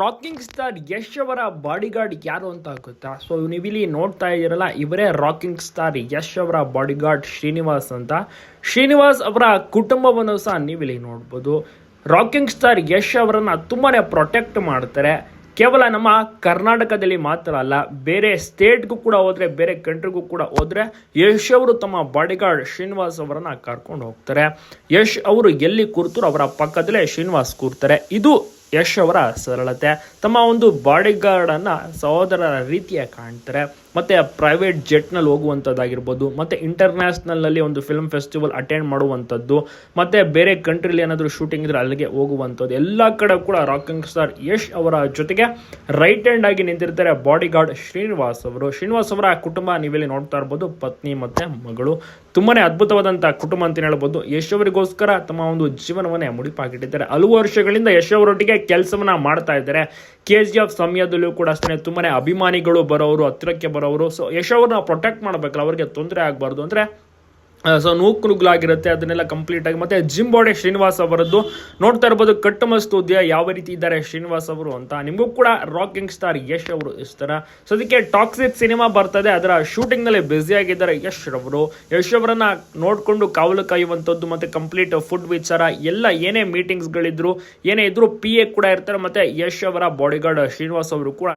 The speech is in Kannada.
ರಾಕಿಂಗ್ ಸ್ಟಾರ್ ಯಶ್ ಅವರ ಬಾಡಿಗಾರ್ಡ್ ಯಾರು ಅಂತ ಗೊತ್ತಾ? ಸೊ ನೀವಿಲ್ಲಿ ನೋಡ್ತಾ ಇದ್ದೀರಲ್ಲ, ಇವರೇ ರಾಕಿಂಗ್ ಸ್ಟಾರ್ ಯಶ್ ಅವರ ಬಾಡಿಗಾರ್ಡ್ ಶ್ರೀನಿವಾಸ್ ಅಂತ. ಶ್ರೀನಿವಾಸ್ ಅವರ ಕುಟುಂಬವನ್ನು ಸಹ ನೀವಿಲ್ಲಿ ನೋಡ್ಬೋದು. ರಾಕಿಂಗ್ ಸ್ಟಾರ್ ಯಶ್ ಅವರನ್ನು ತುಂಬಾ ಪ್ರೊಟೆಕ್ಟ್ ಮಾಡ್ತಾರೆ. ಕೇವಲ ನಮ್ಮ ಕರ್ನಾಟಕದಲ್ಲಿ ಮಾತ್ರ ಅಲ್ಲ, ಬೇರೆ ಸ್ಟೇಟ್ಗೂ ಕೂಡ ಹೋದರೆ, ಬೇರೆ ಕಂಟ್ರಿಗೂ ಕೂಡ ಹೋದರೆ ಯಶ್ ಅವರು ತಮ್ಮ ಬಾಡಿಗಾರ್ಡ್ ಶ್ರೀನಿವಾಸ್ ಅವರನ್ನು ಕರ್ಕೊಂಡು ಹೋಗ್ತಾರೆ. ಯಶ್ ಅವರು ಎಲ್ಲಿ ಕೂರ್ತಾರೋ ಅವರ ಪಕ್ಕದಲ್ಲೇ ಶ್ರೀನಿವಾಸ್ ಕೂರ್ತಾರೆ. ಇದು ಯಶ್ ಅವರ ಸರಳತೆ ತಮ್ಮ ಒಂದು ಬಾಡಿಗಾರ್ಡನ್ನು ಸಹೋದರರ ರೀತಿಯ ಕಾಣ್ತಾರೆ. ಮತ್ತೆ ಪ್ರೈವೇಟ್ ಜೆಟ್ನಲ್ಲಿ ಹೋಗುವಂಥದ್ದಾಗಿರ್ಬೋದು, ಮತ್ತೆ ಇಂಟರ್ನ್ಯಾಷನಲ್ನಲ್ಲಿ ಒಂದು ಫಿಲ್ಮ್ ಫೆಸ್ಟಿವಲ್ ಅಟೆಂಡ್ ಮಾಡುವಂಥದ್ದು, ಮತ್ತೆ ಬೇರೆ ಕಂಟ್ರಿಲಿ ಏನಾದರೂ ಶೂಟಿಂಗ್ ಇದ್ರೆ ಅಲ್ಲಿಗೆ ಹೋಗುವಂಥದ್ದು. ಎಲ್ಲ ಕಡೆ ಕೂಡ ರಾಕಿಂಗ್ ಸ್ಟಾರ್ ಯಶ್ ಅವರ ಜೊತೆಗೆ ರೈಟ್ ಹ್ಯಾಂಡ್ ಆಗಿ ನಿಂತಿರ್ತಾರೆ ಬಾಡಿಗಾರ್ಡ್ ಶ್ರೀನಿವಾಸ್ ಅವರು. ಶ್ರೀನಿವಾಸ್ ಅವರ ಕುಟುಂಬ ನೀವೆಲ್ಲಿ ನೋಡ್ತಾ ಇರ್ಬೋದು, ಪತ್ನಿ ಮತ್ತೆ ಮಗಳು. ತುಂಬಾ ಅದ್ಭುತವಾದಂಥ ಕುಟುಂಬ ಅಂತ ಹೇಳ್ಬೋದು. ಯಶ್ ಅವರಿಗೋಸ್ಕರ ತಮ್ಮ ಒಂದು ಜೀವನವನ್ನೇ ಮುಡಿಪಾಗಿಟ್ಟಿದ್ದಾರೆ. ಹಲವು ವರ್ಷಗಳಿಂದ ಯಶ್ ಅವರೊಟ್ಟಿಗೆ ಕೆಲಸವನ್ನ ಮಾಡ್ತಾ ಇದ್ದಾರೆ. ಕೆ ಜಿ ಎಫ್ ಸಮಯದಲ್ಲೂ ಕೂಡ ಅಷ್ಟೇ, ತುಂಬಾನೇ ಅಭಿಮಾನಿಗಳು ಬರೋರು ಹತ್ತಿರಕ್ಕೆ ಬರೋರು ಸೊ ಯಶ್ ಅವ್ರನ್ನ ಪ್ರೊಟೆಕ್ಟ್ ಮಾಡಬೇಕಲ್ಲ, ಅವ್ರಿಗೆ ತೊಂದರೆ ಆಗಬಾರ್ದು. ಅಂದರೆ ಸೊ ನೂಕು ನುಗ್ಲಾಗಿರುತ್ತೆ ಅದನ್ನೆಲ್ಲ ಕಂಪ್ಲೀಟ್ ಆಗಿ. ಮತ್ತೆ ಜಿಮ್ ಬಾಡೆ ಶ್ರೀನಿವಾಸ್ ಅವರದ್ದು. ನೋಡ್ತಾ ಇರ್ಬೋದು, ಕಟ್ಟಮಸ್ತು ಉದ್ಯ ಯಾವ ರೀತಿ ಇದ್ದಾರೆ ಶ್ರೀನಿವಾಸ್ ಅವರು ಅಂತ. ನಿಮಗೂ ಕೂಡ ರಾಕಿಂಗ್ ಸ್ಟಾರ್ ಯಶ್ ಅವರು ಇಸ್ತಾರ ಸೊ ಅದಕ್ಕೆ ಟಾಕ್ಸಿಕ್ ಸಿನಿಮಾ ಬರ್ತದೆ ಅದರ ಶೂಟಿಂಗ್ನಲ್ಲಿ ಬ್ಯುಸಿ ಆಗಿದ್ದಾರೆ ಯಶ್ ಅವರು ಯಶ್ ಅವರನ್ನ ನೋಡ್ಕೊಂಡು ಕಾವಲು ಕಾಯುವಂಥದ್ದು, ಮತ್ತೆ ಕಂಪ್ಲೀಟ್ ಫುಡ್ ವಿಚಾರ ಎಲ್ಲ ಏನೇ ಮೀಟಿಂಗ್ಸ್ ಗಳಿದ್ರು, ಏನೇ ಇದ್ರು ಪಿ ಕೂಡ ಇರ್ತಾರೆ. ಮತ್ತೆ ಯಶ್ ಅವರ ಬಾಡಿಗಾರ್ಡ್ ಶ್ರೀನಿವಾಸ್ ಅವರು ಕೂಡ